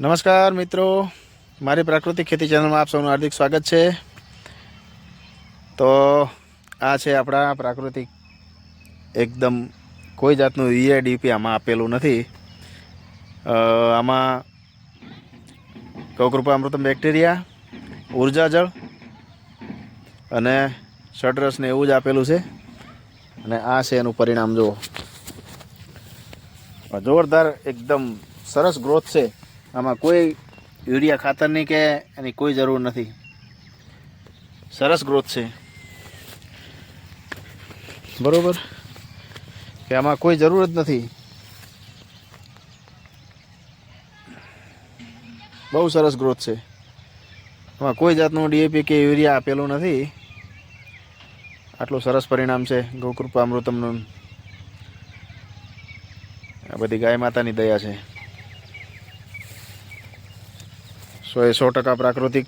નમસ્કાર મિત્રો. મારી પ્રાકૃતિક ખેતી ચેનલમાં આપ સૌનું હાર્દિક સ્વાગત છે. તો આ છે આપણા પ્રાકૃતિક એકદમ કોઈ જાતનું ડીપી આમાં આપેલું નથી. આમાં કૌકૃપા અમૃતમ બેક્ટેરિયા, ઊર્જા જળ અને શટરસને એવું જ આપેલું છે. અને આ છે એનું પરિણામ જુઓ. જોરદાર એકદમ સરસ ગ્રોથ છે. આમાં કોઈ યુરિયા ખાતરની કે એની કોઈ જરૂર નથી. સરસ ગ્રોથ છે. બરોબર? કે આમાં કોઈ જરૂર જ નથી. બહુ સરસ ગ્રોથ છે. આમાં કોઈ જાતનું ડીએપી કે યુરિયા આપેલું નથી. આટલું સરસ પરિણામ છે. ગૌકૃપા અમૃતમનું આ બધી ગાય માતાની દયા છે. સો એ સો ટકા પ્રાકૃતિક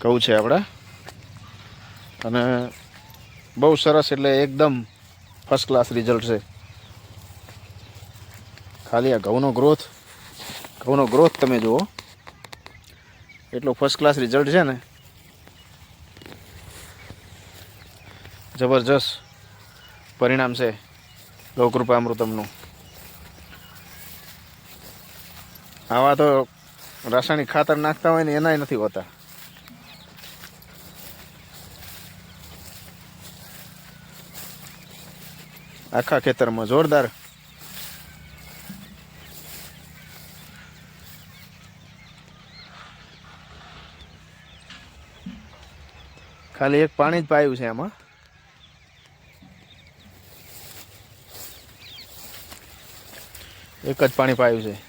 કહું છે આપણે. અને બહુ સરસ એટલે એકદમ ફર્સ્ટ ક્લાસ રિઝલ્ટ છે. ખાલી આ ઘઉંનો ગ્રોથ ઘઉંનો ગ્રોથ તમે જુઓ. એટલો ફર્સ્ટ ક્લાસ રિઝલ્ટ છે ને. જબરજસ્ત પરિણામ છે ગૌકૃપા અમૃતમનું આવા તો રાસાયણિક ખાતર નાખતા હોય ને એનાય નથી હોતા. આખા ખેતરમાં જોરદાર. ખાલી એક પાણી જ પાયું છે આમાં. એક જ પાણી પાયું છે.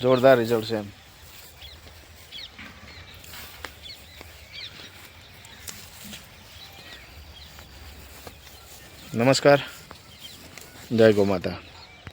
જોરદાર રિઝલ્ટ છે એમ. નમસ્કાર. જય ગો માતા